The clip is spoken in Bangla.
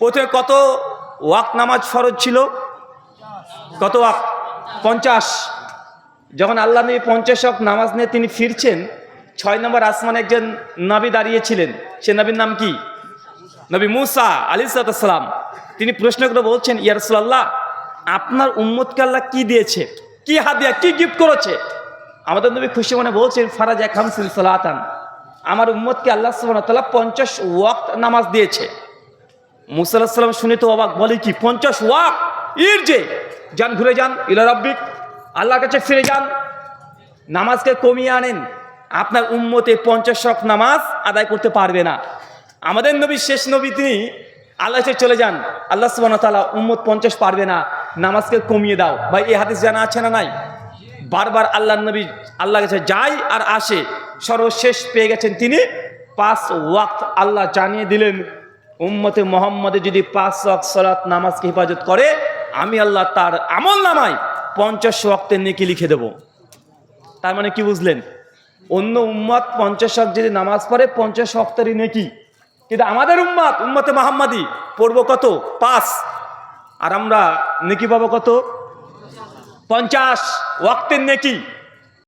প্রথমে কত ওয়াক নামাজ ফরজ ছিল? কত ওয়াক পঞ্চাশ। যখন আল্লাহ নবী পঞ্চাশ ওয়াক নামাজ নিয়ে তিনি ফিরছেন, ছয় নম্বর আসমানে একজন নবী দাঁড়িয়েছিলেন। সে নবীর নাম কি? নবী মুসা আলী সালাম। তিনি প্রশ্ন করে বলছেন ইয়ারসুল্লাহ আপনার উম্মতকে আল্লাহ কি দিয়েছে? কি হাদিয়া, কি গিফট করেছে? আমাদের নবী খুশি মনে বলছেন, ফারাজ খামসিল সালাতান, আমার উম্মতকে আল্লাহ সুবাহ পঞ্চাশ ওয়াক্ত নামাজ দিয়েছে। মুসাল্লাহ সাল্লাম শুনে তো অবাক, বলে কি, পঞ্চাশ ওয়াক? ইর যে, যান ঘুরে যান, ইলা রব্বিক, আল্লাহর কাছে ফিরে যান। নামাজকে কমিয়ে আনেন। আপনার উম্মতে পঞ্চাশ শখ নামাজ আদায় করতে পারবে না। আমাদের নবী শেষ নবী তিনি, আল্লাহ চলে যান। আল্লাহ সুবাহ তালা উম্মত পঞ্চাশ পারবে না। নামাজকে কমিয়ে দাও। ভাই, এই হাদিস জানা আছে না নাই? বারবার আল্লাহ নবী আল্লাহ কাছে যায় আর আসে। সর্বশেষ পেয়ে গেছেন তিনি, পাঁচ ওয়াক্ত আল্লাহ জানিয়ে দিলেন। উম্মতে মোহাম্মদে যদি পাঁচ ওয়াক্ত সলাৎ নামাজকে হেফাজত করে, আমি আল্লাহ তার আমল নামায় পঞ্চাশ ওয়াক্তের নেকি লিখে দেব। তার মানে কি বুঝলেন? অন্য উম্মত পঞ্চাশ ওয়াক্ত যদি নামাজ পড়ে, পঞ্চাশ ওয়াক্তেরই নেকি? কিন্তু আমাদের উম্মত, উম্মতে মোহাম্মদী, পড়ব কত? পাঁচ। আর আমরা নেকি পাবো কত? পঞ্চাশ ওয়াক্তের নেকি।